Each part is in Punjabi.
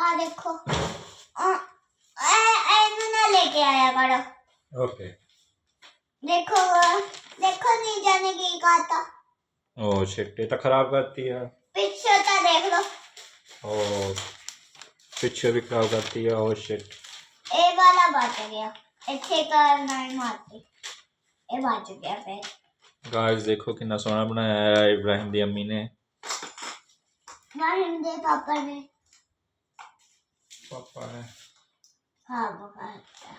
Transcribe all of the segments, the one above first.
आ देखो। हाँ, लेके आया ओके देखो हाँ, देखो नहीं जाने की ओ तो खराब करती है। पिक्चर तो देख लो। ओ पीछे भी खराब करती है ओ शिट ए वाला बच गया। तो नहीं ए बच गया फिर। गाइस देखो कितना सोना बनाया है इब्राहिम दी अम्मी ने। इब्राहिम दे पापा ने। पापा ने ਖਾ ਬਕਾਤਾ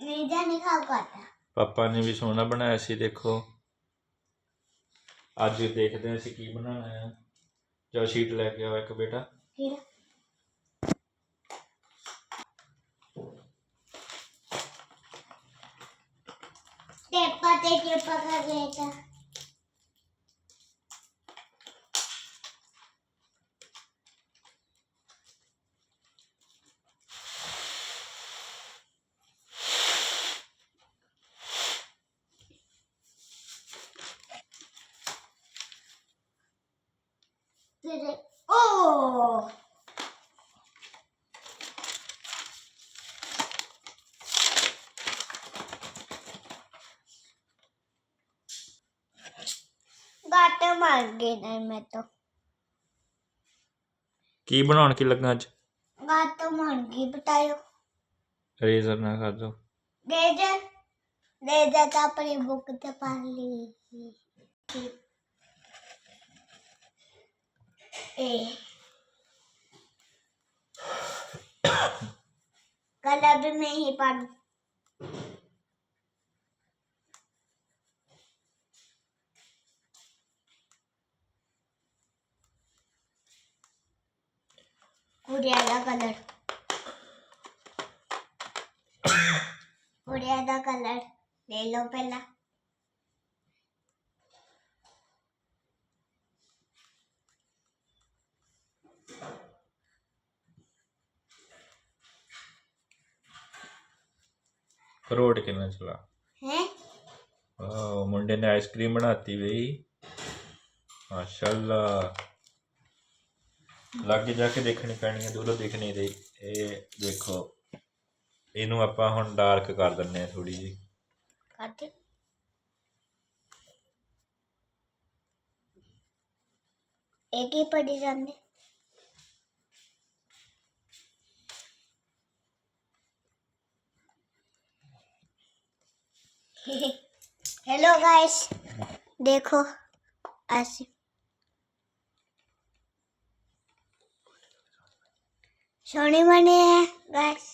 ਨਹੀਂ ਜਾਣੇ ਖਾ ਬਕਾਤਾ ਪਾਪਾ ਨੇ ਵੀ ਸੋਹਣਾ ਬਣਾਇਆ ਸੀ ਦੇਖੋ ਅੱਜ ਦੇਖਦੇ ਹਾਂ ਅਸੀਂ ਕੀ ਬਣਾਉਣਾ ਹੈ ਜੋ ਸ਼ੀਟ ਲੈ ਕੇ ਆਓ ਇੱਕ ਬੇਟਾ ਫਿਰ ਟੇਪਾ ਤੇ ਟੇਪਾ ਕਰ ਲਿਆ Direkt. Oo. ਗਾਟੇ ਮਾਰ ਗਏ ਨੇ ਮੈਂ ਤਾਂ ਕੀ ਬਣਾਉਣ ਕੀ ਲੱਗਾ ਅੱਜ? ਗਾਟੇ ਮਾਰ ਗਈ ਬਤਾਇਓ। ਰੇਜ਼ਰ ਨਾ ਕਰ ਦੋ। ਰੇਜ਼ਰ? ਰੇਜ਼ਰ ਤਾਂ ਆਪਣੀ ਬੁੱਕ ਤੇ ਪਾ ਲਈ। पढ़ ली ए कल अब मैं ही पढ़ू गुड़िया का कलर गुड़िया का कलर ले लो पहला ਕਰੋੜ ਕਿਵੇਂ ਚਲਾ? ਹੈ? ਵਾਓ ਮੁੰਡੇ ਨੇ ਆਈਸਕ੍ਰੀਮ ਬਣਾਤੀ ਬਈ। ਮਾਸ਼ਾਅੱਲਾ। ਲੱਗੇ ਜਾ ਕੇ ਦੇਖਣੀ ਪੈਣੀ ਹੈ ਦੂਰੋਂ ਦੇਖਣੀ ਦੇ ਇਹ ਦੇਖੋ ਇਹਨੂੰ ਆਪਾਂ ਹੁਣ ਡਾਰਕ ਕਰ ਦਿੰਨੇ ਆ ਥੋੜੀ ਜੀ ਕੱਟ। ਇਹ ਕੀ ਪੜੀ ਜਾਂਦੇ? हेलो गाइस देखो ऐसे सोनी बने हैं गाइस